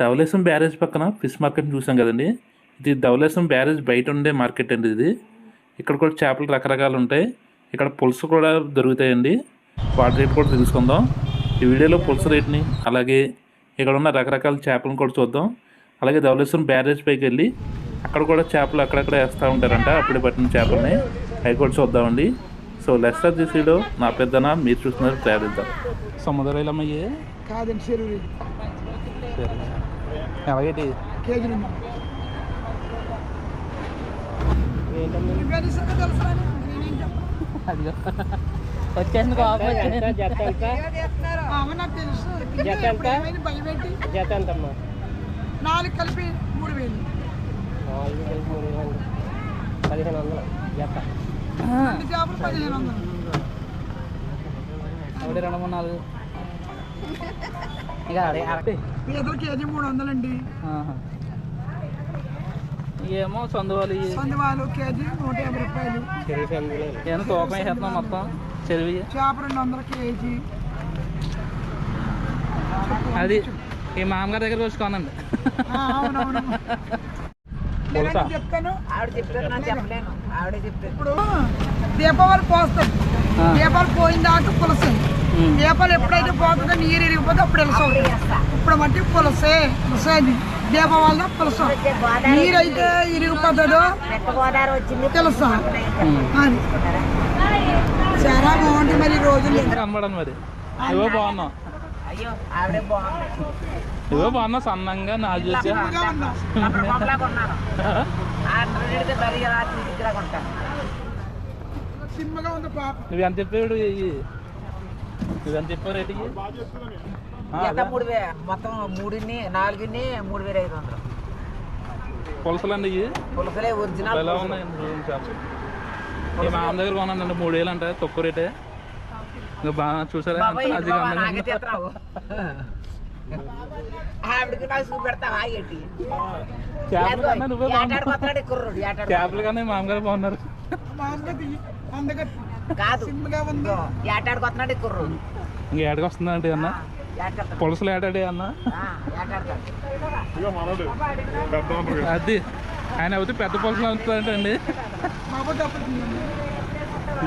ధవలేశం barrage పక్కన fish market చూసాం కదండి. ఇది ధవలేశం బ్యారేజ్ బయట ఉండే మార్కెట్ అండి ఇది. ఇక్కడ కూడా చేపలు రకరకాలు ఉంటాయి. ఇక్కడ పులుసు కూడా దొరుకుతాయండి. వాటి రేట్ కూడా తెలుసుకుందాం. ఈ వీడియోలో పులుసు రేట్ని అలాగే ఇక్కడ ఉన్న రకరకాల చేపలను కూడా చూద్దాం. అలాగే ధవళేశ్వరం బ్యారేజ్ పైకి వెళ్ళి అక్కడ కూడా చేపలు అక్కడక్కడ వేస్తూ ఉంటారంట. అప్పుడే పట్టిన చేపల్ని అవి కూడా చూద్దామండి. So less of this video నా పెద్దన మీరు చూస్తున్నారు ప్రయాణిద్దాం. సముద్రం కాదండి చెరువు సరే అలాగే కేజీ రెండు ఇవన్నీ సంగతి తెలుసా అని? నేనేం చెప్పను. వచ్చేసింది కోపం వచ్చింది ఆ, అమ్మ నాకు తెలుసు జత ఎంత? ఇప్పుడు ఏమైంది భయం ఏంటి జత ఎంతమ్మా నాలుగు కలిపి మూడు వేలు నాలుగు కలిపి మూడు వేలు పదిహేను వందలు జత రెండు చేపలు పదిహేను వందలు ఒకటి రెండు మూడు నాలుగు ఇక అదే అరటి పీతలు కేజీ మూడు వందలండి. ఏమో చందువాలి. సందివాలు కేజీ నూట యాభై రూపాయలు. ఏమో తూకం వేసేస్తున్నాం మొత్తం? చెరువు. చేప రెండు వందల కేజీ. అది ఈ మామగారి దగ్గర చెప్తాను. ఆవిడ చెప్పలేను. ఆవిడే ఇప్పుడు దీపావళి పోస్తాం. దీపాలు పోయిన దాకా పులసే. ఉమ్. దీపాలు ఎప్పుడైతే పోతుందో ఇరిగిపోతే అప్పుడు పులస అవుతుంది ఇప్పుడు మట్టి పులసే. పులసేది దీపావళిలో పులస నీరు అయితే ఇరిగిపోతుందో నెట్ట గోదావరి వచ్చింది. తెలుసా? అని చాలా బాగుంటుంది మరి ఈ రోజులు కనబడను మరి? ఇవో బాగున్నాం ఇవో సన్నంగా నా చూసి. నువ్వు ఎంత చెప్పాడు ఎంత చెప్పావు రేటు అదే. మూడు వే మొత్తం మూడుని నాలుగుని మూడు వేల ఐదు వందలు. పులసలండి ఇవి పులసలే ఒరిజినల్ ఎలా ఉన్నాయి మా దగ్గర కొన్నాను మూడు వేలు అంటే తక్కువ రేటే. ఇంకా బాగా చూసారా? అందంగా నాకే ఆవిడకి చూపెడతావా ఏంటి? చేపలు కన్నా నువ్వే బాగున్నావు ఏటాడుకొస్తాడు కుర్రుడు ఏటాడు చేపలు కన్నా మా అమ్మగారు బాగున్నారు. కాదు. ఏటాడుకొస్తున్నాడు ఇంకా ఏడకి వస్తుందా అంటే అన్న? పులసలు ఏడాడే అన్న? అది. ఆయన అయితే పెద్ద పులసలు అవుతుందంటండి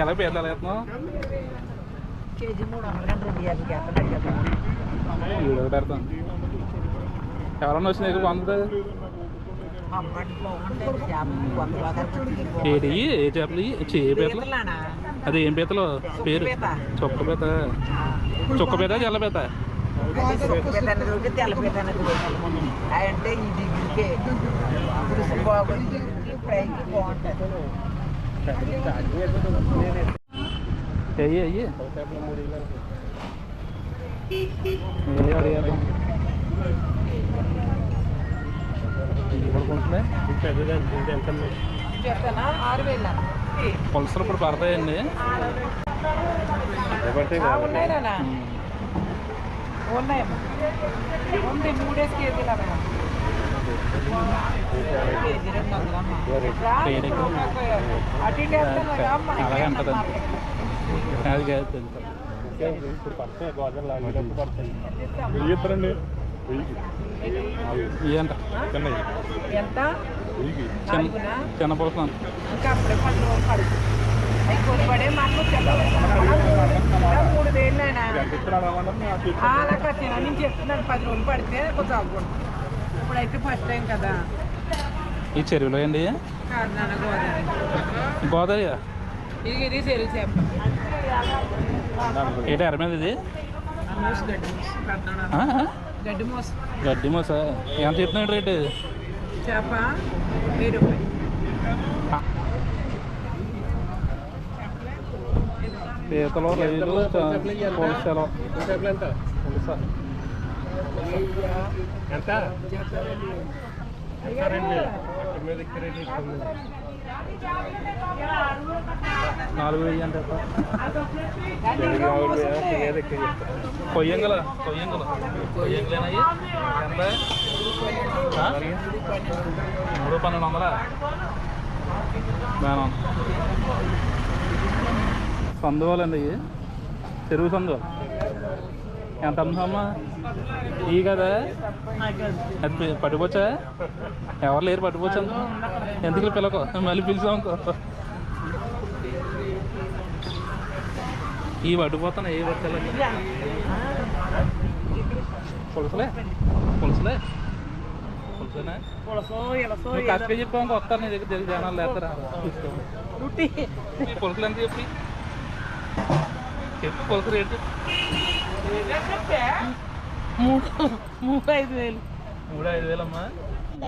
ఎలా పేర్లు ఎలా వీడియో పెడతాను. ఎవరన్నా వచ్చిన దగ్గర బాగుంటుంది అమ్మటి బాగుంటాయి చేపలు ఏ చేపలు? ఇవి? చే ఏ పీతలు పీతలానా అది ఏం పీతలు పేరు? పీత. చొక్క పీత చొక్క పీత జల్ల పీత పీత అనేది ఒకటి తెల్ల పీత అనేది ఒకటి అంటే ఈ డిగ్రీకే పులుసు బాగుంది. ఫ్రైకి బాగుంటుంది. అయ్యి అయ్యి ఏ అడిగారు? చెప్తానా ఆరు వేల పులసలు ఇప్పుడు పడతాయండి. ఉంది మూడేసి కేజీలు అమ్మా. అలాగే ఇయ్యంట ఎంత? చిన్న నాలుగునా? చిన్న పులసలు ఇంకా అప్పుడే పది రోజులు పడుతుంది కొనబడే మాకు అలా కట్టినా నేను చెప్తున్నాను పది రోజులు పడితే కొంచెం అవ్వకూడదు ఇప్పుడైతే ఫస్ట్ టైం కదా ఈ చెరువులో అండి గోదావరి. ఇది ఇది? చెరువు చేప ఏంటి ఎర్ర మీద ఇది? గడ్డి మోసు. గడ్డి మోస? ఎంత చెప్తున్నాడు రేటు? చేప వెయ్యి రూపాయలు పీతలు రొయ్యలు పులసలు పులస నాలుగు వెయ్యి అంటే కొయ్యంగల కొయ్యంగల కొయ్యంగలేనాయి ఎంత మూడు పన్నెండు వందలా బాగా సందువాలండి చెరువు సందువ ఎంత అమ్ముతామా ఈ కదా పట్టుకోవచ్చా ఎవరు లేరు పట్టుకోవచ్చు ఎందుకు పిల్లకో మళ్ళీ పిలిచాం అనుకో ఈ పట్టుకుపోతాను ఏ పట్టాలి పులుసులే పులుసులే పులుసులే పులసో ఇలసో నువ్వు కరెక్ట్గా చెప్పావు ఇంకో వస్తారు నీ దగ్గర జనాలు లేస్తారా పులుసులు ఎంత చెప్పి చెప్పు పులుసు రేటు మూడు మూడు ఐదు వేలు. మూడు ఐదు వేలమ్మా.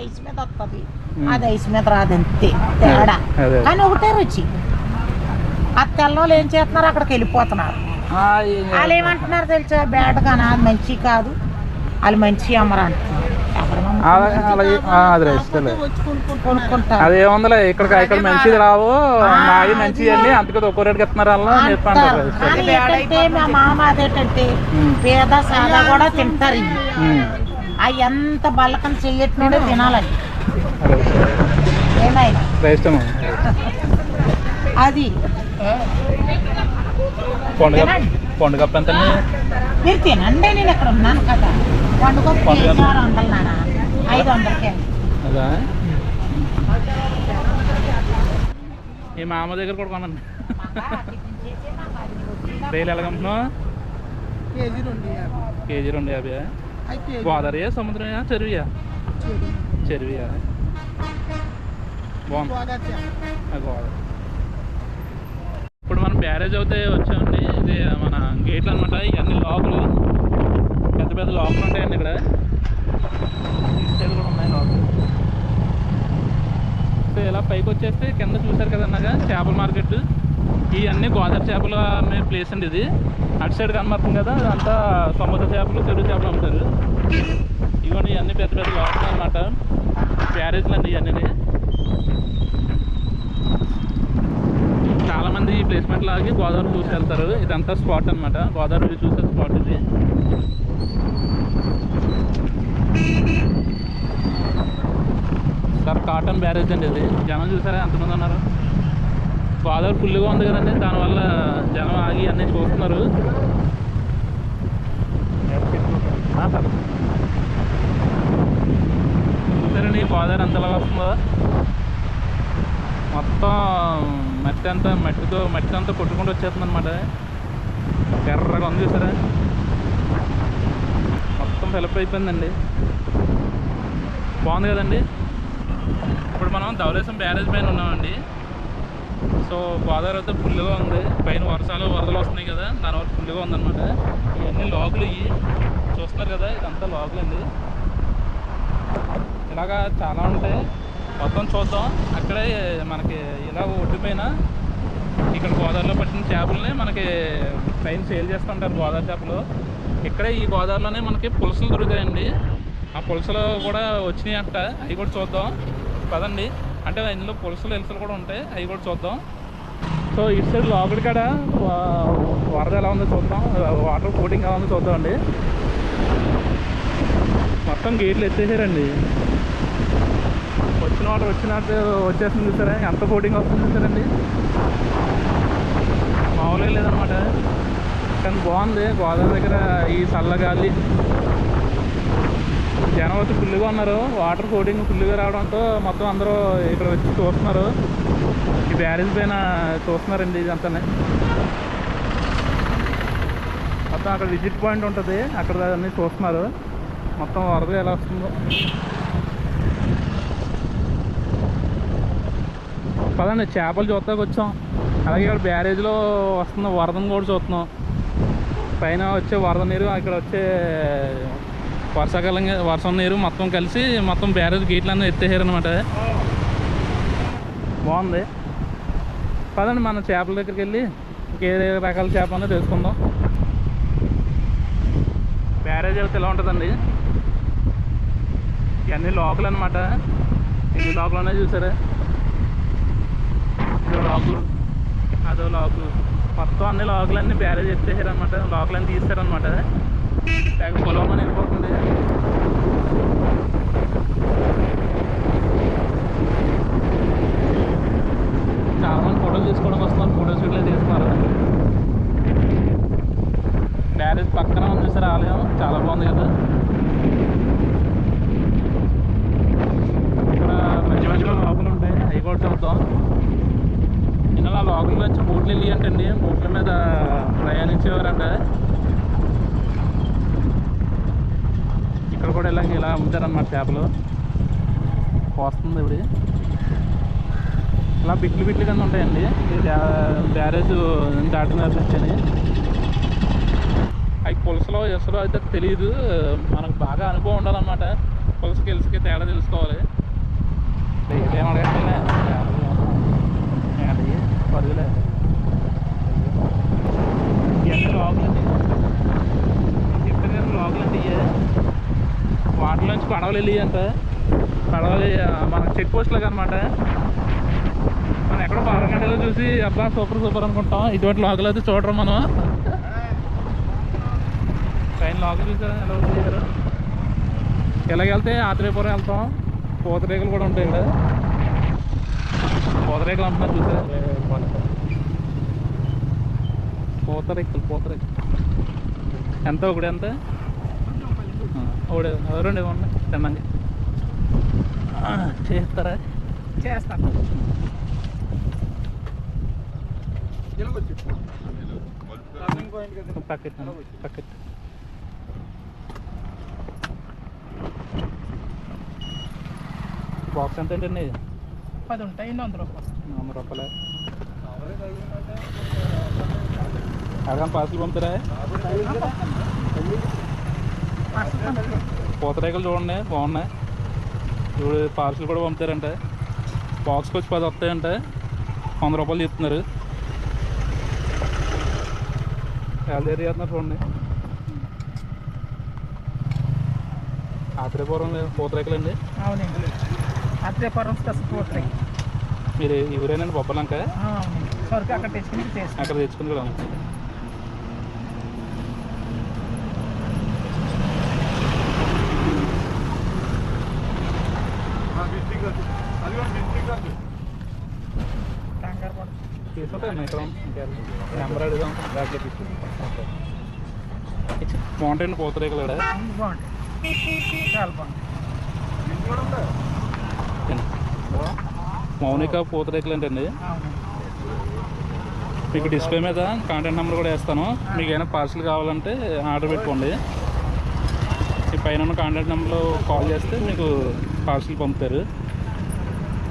ఐస్ మీద వస్తుంది అది ఐస్ మీద రాదు అంతే తేడా. కానీ ఒకటే రుచి. ఆ తెల్లోళ్ళు ఏం చేస్తున్నారు? అక్కడికి వెళ్ళిపోతున్నారు. వాళ్ళు ఏమంటున్నారు తెలుసా? బ్యాడ్ కానీ అది మంచి కాదు. వాళ్ళు మంచి అమ్మరు అంటున్నారు? అలాగే అది ఏముందిలే ఇక్కడ ఇక్కడ మంచిది రావు మావి మంచిది అండి అందుకే ఒక్కో రేటుకి ఇస్తున్నారు వాళ్ళు చెప్పండి పేద సాదా కూడా తింటారు అవి ఎంత బల్లకం చెయ్యట్లేదో రైస్తాము అది పండుగ. పండుగ మీరు తినండి నేను ఇక్కడ ఉన్నాను కదా. వండుకో పండుగ. వందలు అదా? ఈ మామ దగ్గర కూడా కొనండి. రైలు ఎలాగమ్ముతున్నావు కేజీ రెండు యాభై. కేజీ రెండు యాభై అవి కేజీ. గోదావరియా సముద్రమా చెరువియా. చెరువియా? బాగుంది. గోదావరి ఇప్పుడు మనం బ్యారేజ్ అవుతే వచ్చామండి. ఇది మన గేట్లు అనమాట ఇవన్నీ లోపలు. పెద్ద పెద్ద లోపలు ఉంటాయండి ఇక్కడ. కూడా ఉన్నాయి సో ఇలా పైకి వచ్చేస్తే కింద చూసారు కదన్నాగా చేపల మార్కెట్. ఇవన్నీ గోదావరి చేపలు అమ్మే ప్లేస్ అండి ఇది. అటు సైడ్ కనబడుతుంది కదా అదంతా సముద్ర చేపలు చెరువు చేపలు అమ్ముతారు. ఇవన్నీ ఇవన్నీ పెద్ద పెద్ద లోపల అనమాట బ్యారేజ్లు అండి ఇవన్నీ. చాలామంది ఈ ప్లేస్మెంట్ లాగి గోదావరి చూసి వెళ్తారు. ఇదంతా స్పాట్ అన్నమాట. గోదావరి చూసే స్పాట్ ఇది సార్ కాటన్ బ్యారేజ్ అండి ఇది. జనం చూసారా? ఎంతమంది ఉన్నారు? గోదావరి ఫుల్గా ఉంది కదండి. దానివల్ల జనం ఆగి అన్నీ చూస్తున్నారు. చూసారండి గోదావరి ఎంతలా వస్తుందో? మొత్తం మట్టి అంతా మట్టితో మట్టి అంతా కొట్టుకుంటూ వచ్చేస్తుంది అనమాట ఎర్రగా ఉంది చూసారా? మొత్తం ఫిలప్ అయిపోయిందండి బాగుంది కదండి? ఇప్పుడు మనం ధవలేశం బ్యారేజ్ పైన ఉన్నామండి. సో గోదావరి అయితే ఫుల్గా ఉంది. పైన వర్షాలు వరదలు వస్తున్నాయి కదా. దానివల్ల ఫుల్గా ఉందన్నమాట. ఇవన్నీ లోకులు ఇవి చూస్తున్నారు కదా ఇదంతా లోకులు అండి ఇలాగా చాలా ఉంటాయి. మొత్తం చూద్దాం. అక్కడే మనకి ఇలా ఒడ్డుపైన ఇక్కడ గోదావరిలో పట్టిన చేపలని మనకి పైన సేల్ చేస్తుంటారు గోదావరి చేపలు. ఇక్కడే ఈ గోదావరిలోనే మనకి పులసలు దొరుకుతాయండి. ఆ పులసలు కూడా వచ్చినాయి అంట అవి కూడా చూద్దాం. పదండి. అంటే ఇందులో పులుసులు ఎలుసలు కూడా ఉంటాయి. అవి కూడా చూద్దాం. సో ఇటు సైడ్ లోపలి కాడ వరద ఎలా ఉందో చూద్దాం. వాటర్ కోటింగ్ ఎలా ఉందో చూద్దాం అండి మొత్తం గేట్లు ఎత్తేసారండి. వచ్చిన వాటర్ వచ్చినట్టు వచ్చేస్తుంది చూసారా ఎంత కోటింగ్ వస్తుంది చూసారండి మామూలుగా లేదనమాట కానీ బాగుంది. గోదావరి దగ్గర ఈ చల్లగాలి జనం వచ్చి ఫుల్గా ఉన్నారు. వాటర్ కోటింగ్ ఫుల్గా రావడంతో మొత్తం అందరూ ఇక్కడ వచ్చి చూస్తున్నారు. ఈ బ్యారేజ్ పైన చూస్తున్నారండి ఇదంతా మొత్తం అక్కడ విజిట్ పాయింట్ ఉంటుంది. అక్కడ అన్నీ చూస్తున్నారు. మొత్తం వరద ఎలా వస్తుందో. పదండి చేపలు చూస్తాకి వచ్చాం. అలాగే ఇక్కడ బ్యారేజ్లో వస్తున్న వరదను కూడా చూస్తున్నాం. పైన వచ్చే వరద నీరు అక్కడ వచ్చే వర్షాకాలం వర్షం నీరు మొత్తం కలిసి మొత్తం బ్యారేజ్ గేట్లు అన్నీ ఎత్తేసారు ఎత్తేసారనమాట బాగుంది. పదండి మన చేపల దగ్గరికి వెళ్ళి ఇంకే రకాల చేప అనేది తెలుసుకుందాం. బ్యారేజ్ అయితే ఎలా ఉంటుందండి? ఇవన్నీ లోకల్ అనమాట ఇది లోకల్లోనే చూసారా? ఇదో లోకలు అదో లోకలు. మొత్తం అన్ని లోకలన్నీ బ్యారేజ్ ఎత్తేసారనమాట లోకలన్నీ తీస్తారనమాట లేక పొలం అని వెళ్ళిపోకుండా చాలామంది ఫోటోలు తీసుకోవడం వస్తున్నాను ఫోటో షూట్లే తీసుకున్నారు బ్యారేజ్ పక్కన ఉంది సార్ ఆలయం. చాలా బాగుంది కదా. ఇక్కడ మంచి మంచిగా లోపలు ఉంటాయి. హైకోర్టు కూడా చూద్దాం. ఇలా లోపల మంచి బోట్లు వెళ్ళి అంటే బోట్ల మీద ప్రయాణించేవారంట. ఇలా అమ్ముతారన్నమాట చేపలు. వస్తుంది ఇప్పుడు ఇలా బిట్లు బిట్లు కింద ఉంటాయండి. ఈ బ్యారేజ్ దాటిన వచ్చాయి. అవి పులసలో ఎసలో అయితే తెలియదు మనకు బాగా అనుభవం ఉండాలన్నమాట. పులసకి ఎలుసుకి తేడా తెలుసుకోవాలి. ఏం అడగట్లే పరుగులే ఇవన్నీ లోపలండి చెప్పాను కదా లోపలండి ఇవే వాటిలోంచి పడవలు వెళ్ళి అంట పడవలు మన చెక్ పోస్ట్ లాగా అనమాట మనం ఎక్కడో పాలగంటలో చూసి అబ్బా సూపర్ సూపర్ అనుకుంటాం. ఇటువంటి లోకల్ అయితే చూడరు మనం. ట్రైన్ లోకల్ చూసారా ఎలా ఎలాగెళ్తే ఆత్రేయపురం వెళ్తాం. పూతరేకులు కూడా ఉంటాయి ఇక్కడ. పూతరేకులు అంటున్నారు చూసారా పూతరేకులు పూతరేకులు. ఎంత ఒకటి ఎంత? ఒకటి రెండు ఇవ్వండి తిన్నాక చేస్తారా చేస్తాను పక్కెట్ పక్కెట్ బాక్స్ ఎంత ఏంటండి పది ఉంటాయి ఎన్ని వంద రూపాయలు వంద రూపాయలు అడగని పార్సల్ పంపుతారా పూతరేకులు చూడండి బాగున్నాయి. ఇప్పుడు పార్సల్ కూడా పంపుతారంటే. బాక్స్కి వచ్చి పది వస్తాయంటే. వంద రూపాయలు చెప్తున్నారు క్యాలరీ చేస్తున్నారు చూడండి. ఆత్రేయపురం పూతరేకులు అండి. అవునండి. పోతాయి మీరు ఎవరైనా బొబ్బలంక అక్కడ తెచ్చుకుని అక్కడ తెచ్చుకుని కూడా మౌంటైన్ ఇక్కడ నెంబర్ అడుగుదాం తీసుకుంటాం బాగుంటాయండి పూతరేకులు ఇక్కడ బాగుంటాయి చాలా బాగుంటాయి మౌనిక పూతరేకులు ఏంటండి మీకు డిస్ప్లే మీద కాంటాక్ట్ నెంబర్ కూడా వేస్తాను. మీకు ఏమైనా పార్సల్ కావాలంటే ఆర్డర్ పెట్టుకోండి. ఈ పైన ఉన్న కాంటాక్ట్ నెంబర్లో కాల్ చేస్తే మీకు పార్సల్ పంపుతారు.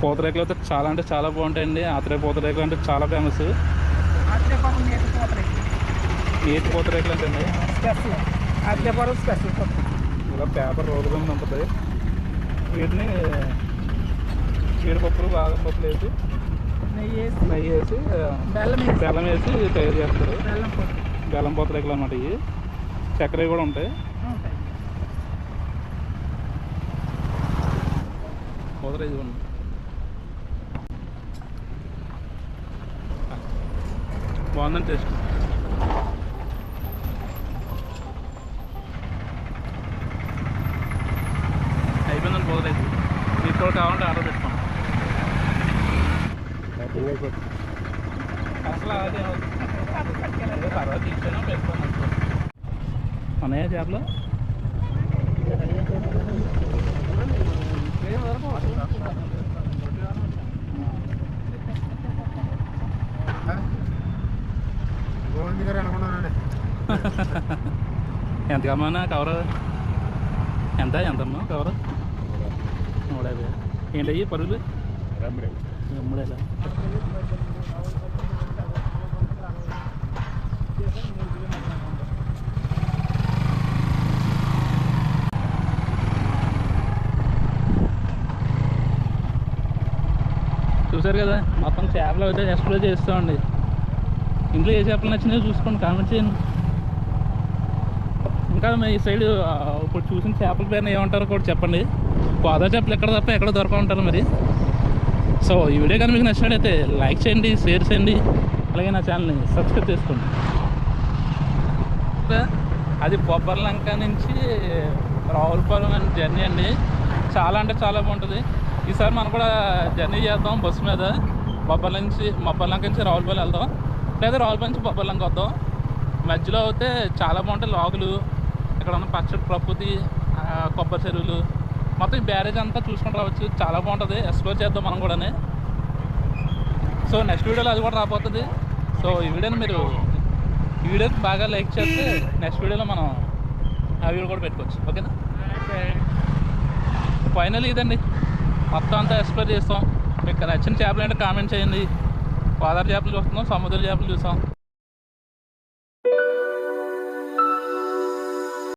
పూతరేకులు అయితే చాలా అంటే చాలా బాగుంటాయండి. ఆత్రే పూతరేకులు అంటే చాలా ఫేమస్ నీటి పూతరేకులు? అంటే స్పెషల్. స్పెషల్ ఇలా పేపర్ రోజుగా ఉంటుంది. వీటిని జీడిపప్పులు బాదం పప్పులు వేసి నెయ్యి వేసి నెయ్యి వేసి బెల్లం వేసి. బెల్లం వేసి తయారు చేస్తారు. బెల్లం పూతరేకులు అన్నమాట ఇవి. చక్కెర కూడా ఉంటాయి. ఉంటాయి. పూతరేకు బాగుందని టేస్ట్. అయిపోయిందని పూతరేకు మీకు కూడా కావాలంటే ఆర్డర్ పెట్టుకోండి. అసలు అదే ఏదో తర్వాత ఇచ్చాను పెట్టుకోండి ఉన్నాయా చేపలు ఎంత కమ్మన్నా కవర్? ఎంత? ఎంతమ్మా కవర్? నూట యాభై ఏంటయ్యి పరుగులు? మూడు చూసారు కదా మొత్తం చేపలు అయితే ఎక్స్ప్లోర్ చేస్తామండి ఇంట్లో ఏ చేపలు నచ్చినాయో చూసుకోండి కామెంట్ చేయండి. ఇంకా మీ సైడ్ ఇప్పుడు చూసిన చేపల పేరుని ఏమంటారో కూడా చెప్పండి. గోదా చేపలు ఎక్కడ తప్ప ఎక్కడ దొరక ఉంటారు మరి. సో ఈ వీడియో కానీ మీకు నచ్చినట్లయితే లైక్ చేయండి షేర్ చేయండి అలాగే నా ఛానల్ని సబ్స్క్రైబ్ చేసుకోండి. అది బొబ్బర్లంక నుంచి రావులపాలెం అని జర్నీ అండి. చాలా అంటే చాలా బాగుంటుంది. ఈసారి మనం కూడా జర్నీ చేద్దాం బస్సు మీద. బొబ్బర్ల నుంచి బొబ్బర్లంక నుంచి రావులపాలెం వెళ్దాం. లేదా రావులపాలెం నుంచి బొబ్బర్లంక వద్దాం. మధ్యలో అయితే చాలా బాగుంటాయి లాగులు. ఇక్కడ ఉన్న పచ్చడి ప్రకృతి కొబ్బరి చెరువులు మొత్తం ఈ బ్యారేజ్ అంతా చూసుకొని రావచ్చు. చాలా బాగుంటుంది. ఎక్స్ప్లోర్ చేద్దాం మనం కూడా సో నెక్స్ట్ వీడియోలో అది కూడా రాబోతుంది. సో ఈ వీడియోని మీరు ఈ వీడియో బాగా లైక్ చేస్తే నెక్స్ట్ వీడియోలో మనం ఆ వీడియో కూడా పెట్టుకోవచ్చు. ఓకేనా ఫైనల్ ఇదండి. మొత్తం అంతా ఎక్స్ప్లోర్ చేస్తాం. మీకు నచ్చిన చేపలు అంటే కామెంట్ చేయండి. గోదావరి చేపలు చూస్తున్నాం సముద్ర చేపలు చూసాం